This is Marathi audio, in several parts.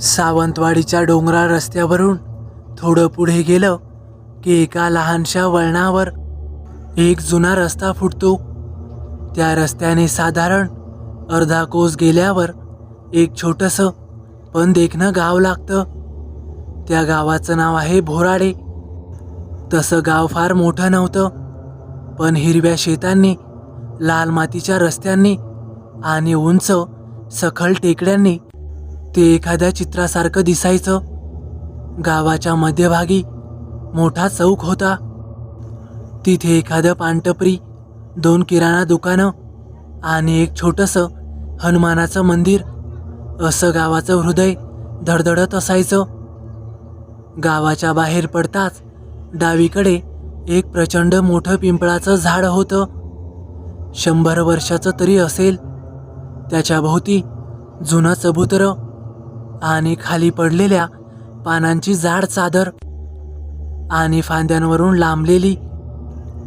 सावंतवाडीच्या डोंगराळ रस्त्यावरून थोडं पुढे गेलं की एका लहानशा वळणावर एक जुना रस्ता फुटतो. त्या रस्त्याने साधारण अर्धा कोस गेल्यावर एक छोटंसं पण देखणं गाव लागतं. त्या गावाचं नाव आहे भोराडे. तसं गाव फार मोठं नव्हतं पण हिरव्या शेतांनी लाल मातीच्या रस्त्यांनी आणि उंच सखल टेकड्यांनी ते एखाद्या चित्रासारखं दिसायचं. गावाच्या मध्यभागी मोठा चौक होता. तिथे एखादं पानटपरी दोन किराणा दुकानं आणि एक छोटंसं हनुमानाचं मंदिर असं गावाचं हृदय धडधडत असायचं. गावाच्या बाहेर पडताच डावीकडे एक प्रचंड मोठं पिंपळाचं झाड होतं. शंभर वर्षाचं तरी असेल. त्याच्या भोवती जुनं चबुतरं आणि खाली पडलेल्या पानांची जाड चादर आणि फांद्यांवरून लांबलेली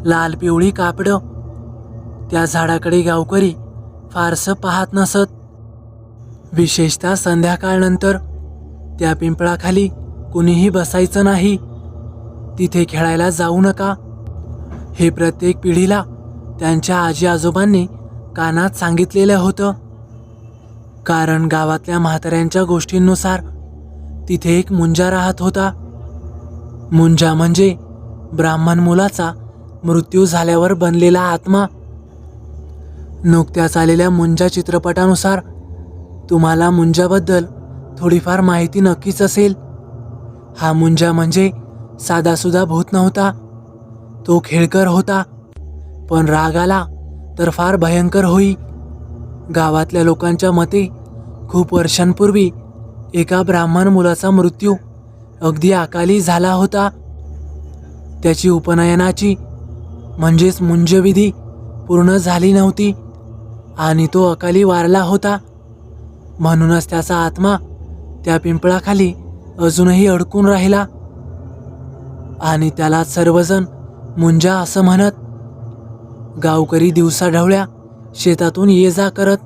लाल पिवळी कापडं त्या झाडाकडे गावकरी फारसं पाहत नसत. विशेषतः संध्याकाळनंतर त्या पिंपळाखाली कुणीही बसायचं नाही. तिथे खेळायला जाऊ नका. हे प्रत्येक पिढीला त्यांच्या आजी आजोबांनी कानात सांगितलेलं होतं. कारण गावातल्या म्हाताऱ्यांच्या गोष्टींनुसार तिथे एक मुंजा राहत होता. मुंजा म्हणजे ब्राह्मण मुलाचा मृत्यू झाल्यावर बनलेला आत्मा. नुकत्याच आलेल्या मुंजा चित्रपटानुसार तुम्हाला मुंजाबद्दल थोडीफार माहिती नक्कीच असेल. हा मुंजा म्हणजे साधासुधा भूत नव्हता. तो खेळकर होता. पण राग आला तर फार भयंकर होई. गावातल्या लोकांच्या मते खूप वर्षांपूर्वी एका ब्राह्मण मुलाचा मृत्यू अगदी अकाली झाला होता. त्याची उपनयनाची म्हणजेच मुंजविधी पूर्ण झाली नव्हती आणि तो अकाली वारला होता. म्हणूनच त्याचा आत्मा त्या पिंपळाखाली अजूनही अडकून राहिला आणि त्याला सर्वजण मुंजा असं म्हणत गावकरी दिवसा ढवळ्या शेतातून ये जा करत.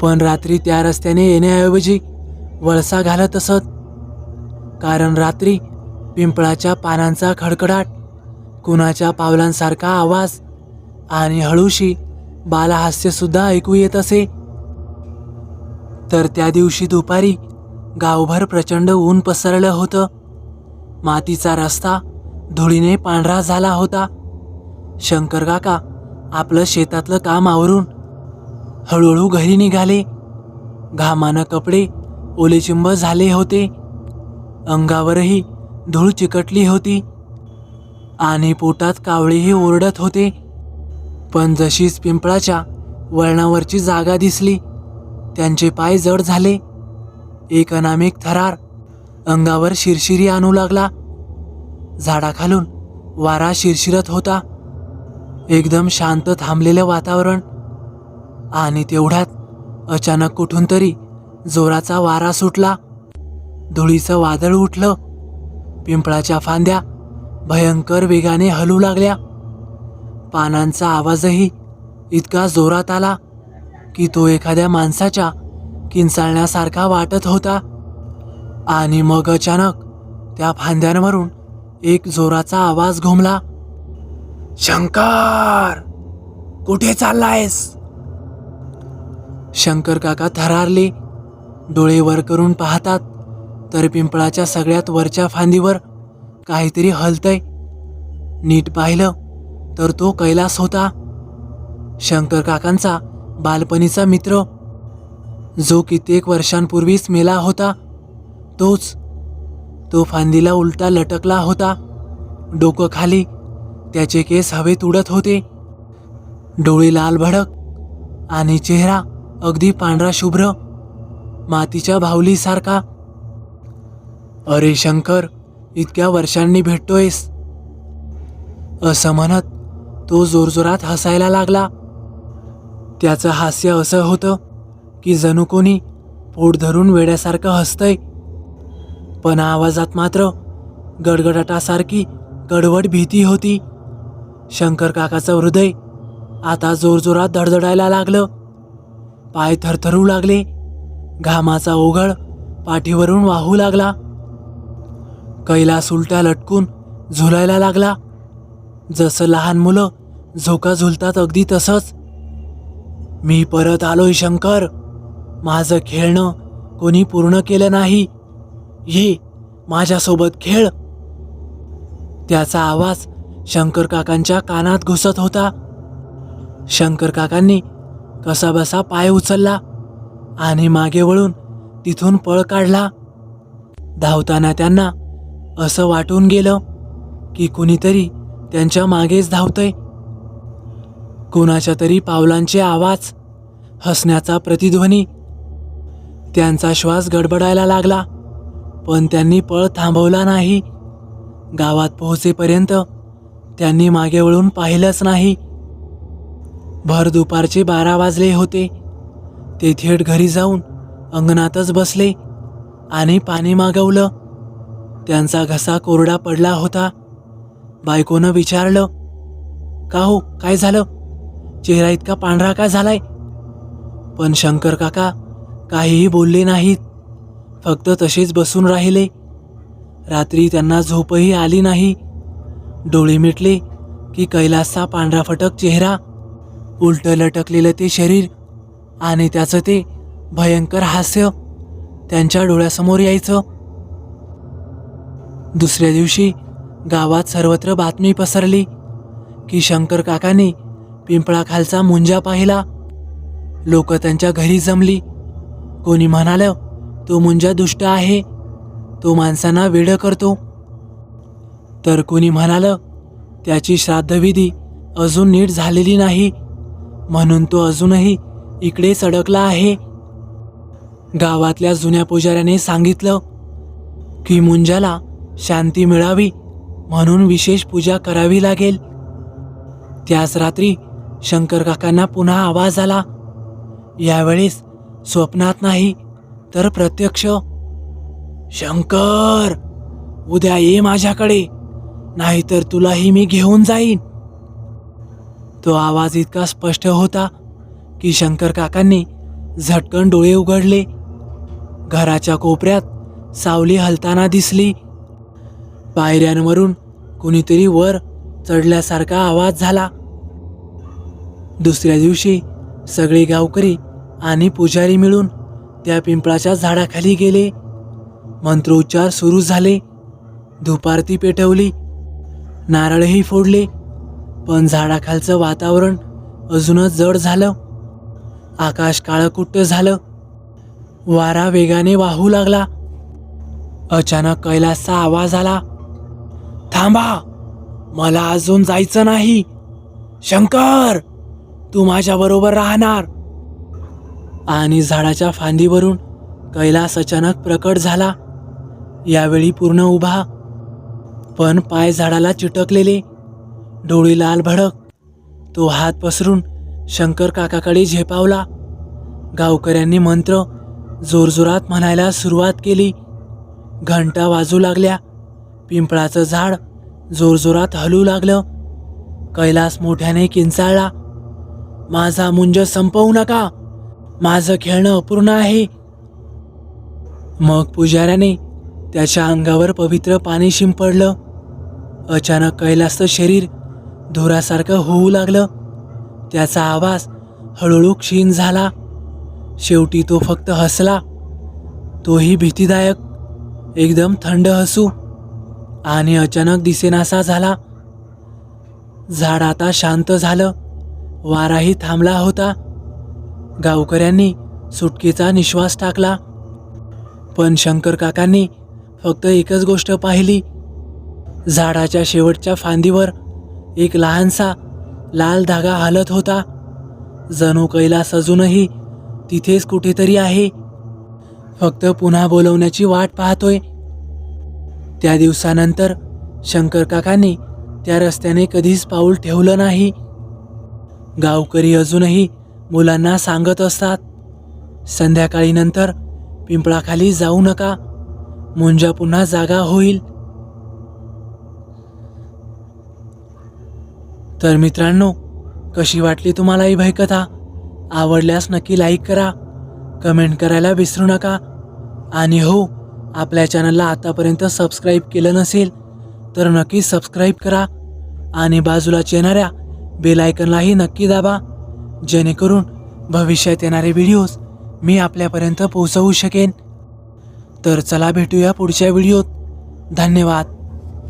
पण रात्री त्या रस्त्याने येण्याऐवजी वळसा घालत असत. कारण रात्री पिंपळाच्या पानांचा खडखडाट कुणाच्या पावलांसारखा आवाज आणि हळूशी बालहास्यसुद्धा ऐकू येत असे. तर त्या दिवशी दुपारी गावभर प्रचंड ऊन पसरलं होतं. मातीचा रस्ता धुळीने पांढरा झाला होता. शंकर काका आपलं शेतातलं काम आवरून हळूहळू घरी निघाले. घामानं कपडे ओलेचिंब झाले होते. अंगावरही धूळ चिकटली होती. आणि पोटात कावळेही ओरडत होते. पण जशीच पिंपळाच्या वळणावरची जागा दिसली त्यांचे पाय जड झाले. एक अनामिक थरार अंगावर शिरशिरी आणू लागला. झाडाखालून वारा शिरशिरत होता. एकदम शांत थांबलेलं वातावरण. आणि तेवढ्यात अचानक कुठून तरी जोराचा वारा सुटला. धुळीचं वादळ उठलं. पिंपळाच्या फांद्या भयंकर वेगाने हलू लागल्या. पानांचा आवाजही इतका जोरात आला की तो एखाद्या माणसाच्या किंचाळण्यासारखा वाटत होता. आणि मग अचानक त्या फांद्यांवरून एक जोराचा आवाज घुमला. शंकर कुठे चाललायस? शंकर काका थरारले. डोळे वर करून पाहतात तर पिंपळाच्या सगळ्यात वरच्या फांदीवर काहीतरी हलतंय. नीट पाहिलं तर तो कैलास होता. शंकर काकांचा बालपणीचा मित्र जो कित्येक वर्षांपूर्वीच मेला होता तोच. तो फांदीला उलटा लटकला होता डोकं खाली त्याचे केस हवेत उडत होते. डोळे लाल भडक आणि चेहरा अगदी पांढरा शुभ्र मातीच्या भावलीसारखा अरे शंकर इतक्या वर्षांनी भेटतोयस. असं म्हणत तो जोरजोरात हसायला लागला. त्याचं हास्य असं होतं की जणू कोणी पोट धरून वेड्यासारखं हसतंय. पण आवाजात मात्र गडगडाटासारखी कडवट भीती होती. शंकर काकाचं हृदय आता जोरजोरात धडधडायला लागलं. पाय थरथरू लागले. घामाचा ओघळ पाठीवरून वाहू लागला. कैलास उलट्या लटकून झुलायला लागला. जसं लहान मुलं झोका झुलतात अगदी तसंच. मी परत आलोय शंकर. माझं खेळणं कोणी पूर्ण केलं नाही. ये माझ्यासोबत खेळ. त्याचा आवाज शंकर काकांच्या कानात घुसत होता. शंकर काकांनी कसाबसा पाय उचलला आणि मागे वळून तिथून पळ काढला. धावताना त्यांना असं वाटून गेलं की कुणीतरी त्यांच्या मागेच धावतंय. कुणाच्या तरी पावलांचे आवाज हसण्याचा प्रतिध्वनी त्यांचा श्वास गडबडायला लागला. पण त्यांनी पळ थांबवला नाही. गावात पोहोचेपर्यंत त्यांनी मागे वळून पाहिलंच नाही. भर दुपारचे बारा वाजले होते. ते थेट घरी जाऊन अंगणातच बसले आणि पाणी मागवलं. त्यांचा घसा कोरडा पडला होता. बायकोनं विचारलं का हो? काय झालं? चेहरा इतका पांढरा का झालाय? पण शंकर काका काहीही बोलले नाहीत. फक्त तसेच बसून राहिले. रात्री त्यांना झोपही आली नाही. डोळे मिटले की कैलासचा पांढरा फटक चेहरा उलट लटकलेलं ते शरीर आणि त्याचं ते भयंकर हास्य त्यांच्या डोळ्यासमोर यायचं. दुसऱ्या दिवशी गावात सर्वत्र बातमी पसरली की शंकर काकांनी पिंपळाखालचा मुंजा पाहिला. लोक त्यांच्या घरी जमली. कोणी म्हणालं तो मुंजा दुष्ट आहे. तो माणसांना वेड करतो. तर कोणी म्हणालं त्याची श्राद्धविधी अजून नीट झालेली नाही. म्हणून तो अजूनही इकडेच अडकला आहे. गावातल्या जुन्या पुजाऱ्याने सांगितलं की मुंजाला शांती मिळावी म्हणून विशेष पूजा करावी लागेल. त्याच रात्री शंकर काकांना पुन्हा आवाज आला यावेळेस स्वप्नात नाही तर प्रत्यक्ष. शंकर उद्या ये माझ्याकडे. नाहीतर तुलाही मी घेऊन जाईन. तो आवाज इतका स्पष्ट होता की शंकर काकांनी झटकन डोळे उघडले. घराच्या कोपऱ्यात सावली हलताना दिसली. पायऱ्यांवरून कुणीतरी वर चढल्यासारखा आवाज झाला. दुसऱ्या दिवशी सगळे गावकरी आणि पुजारी मिळून त्या पिंपळाच्या झाडाखाली गेले. मंत्रोच्चार सुरू झाले. धुपारती पेटवली. नारळही फोडले. पण झाडाखालचं वातावरण अजूनच जड झालं. आकाश काळकुट्ट झालं. वारा वेगाने वाहू लागला. अचानक कैलासचा आवाज आला. थांबा मला अजून जायचं नाही. शंकर तू माझ्याबरोबर राहणार. आणि झाडाच्या फांदीवरून कैलास अचानक प्रकट झाला. यावेळी पूर्ण उभा पण पाय झाडाला चिटकलेले. डोळी लाल भडक. तो हात पसरून शंकर काकाकडे झेपावला. गावकऱ्यांनी मंत्र जोरजोरात म्हणायला सुरुवात केली. घंटा वाजू लागल्या. पिंपळाचं झाड जोरजोरात हलू लागलं. कैलास मोठ्याने किंचाळला. माझा मुंज संपवू नका. माझं खेळणं अपूर्ण आहे. मग पुजाऱ्याने त्याच्या अंगावर पवित्र पाणी शिंपडलं. अचानक कैलासचं शरीर धुरासारखं होऊ लागलं. त्याचा आवाज हळूहळू क्षीण झाला. शेवटी तो फक्त हसला. तोही भीतीदायक एकदम थंड हसू आणि अचानक दिसेनासा झाला. झाड आता शांत झालं. वाराही थांबला होता. गावकऱ्यांनी सुटकेचा निश्वास टाकला. पण शंकर काकांनी फक्त एकच गोष्ट पाहिली. झाडाच्या शेवटच्या फांदीवर एक लहानसा लाल धागा हालत होता. जणू कैलास अजूनही तिथेच कुठेतरी आहे. फक्त पुन्हा बोलवण्याची वाट पाहतोय. त्या दिवसानंतर शंकर काकांनी त्या रस्त्याने कधीच पाऊल ठेवलं नाही. गावकरी अजूनही मुलांना सांगत असतात संध्याकाळी नंतर पिंपळाखाली जाऊ नका. मुंजा पुन्हा जागा होईल. तर मित्रांनो कशी वाटली तुम्हाला ही भयकथा आवडल्यास नक्की लाईक करा कमेंट करायला विसरू नका. आणि हो आपल्या चॅनलला आतापर्यंत सबस्क्राईब केलं नसेल तर नक्की सबस्क्राईब करा आणि बाजूलाच येणाऱ्या बेलायकनलाही नक्की दाबा जेणेकरून भविष्यात येणारे व्हिडिओज मी आपल्यापर्यंत पोहोचवू शकेन. तर चला भेटूया पुढच्या व्हिडिओत धन्यवाद.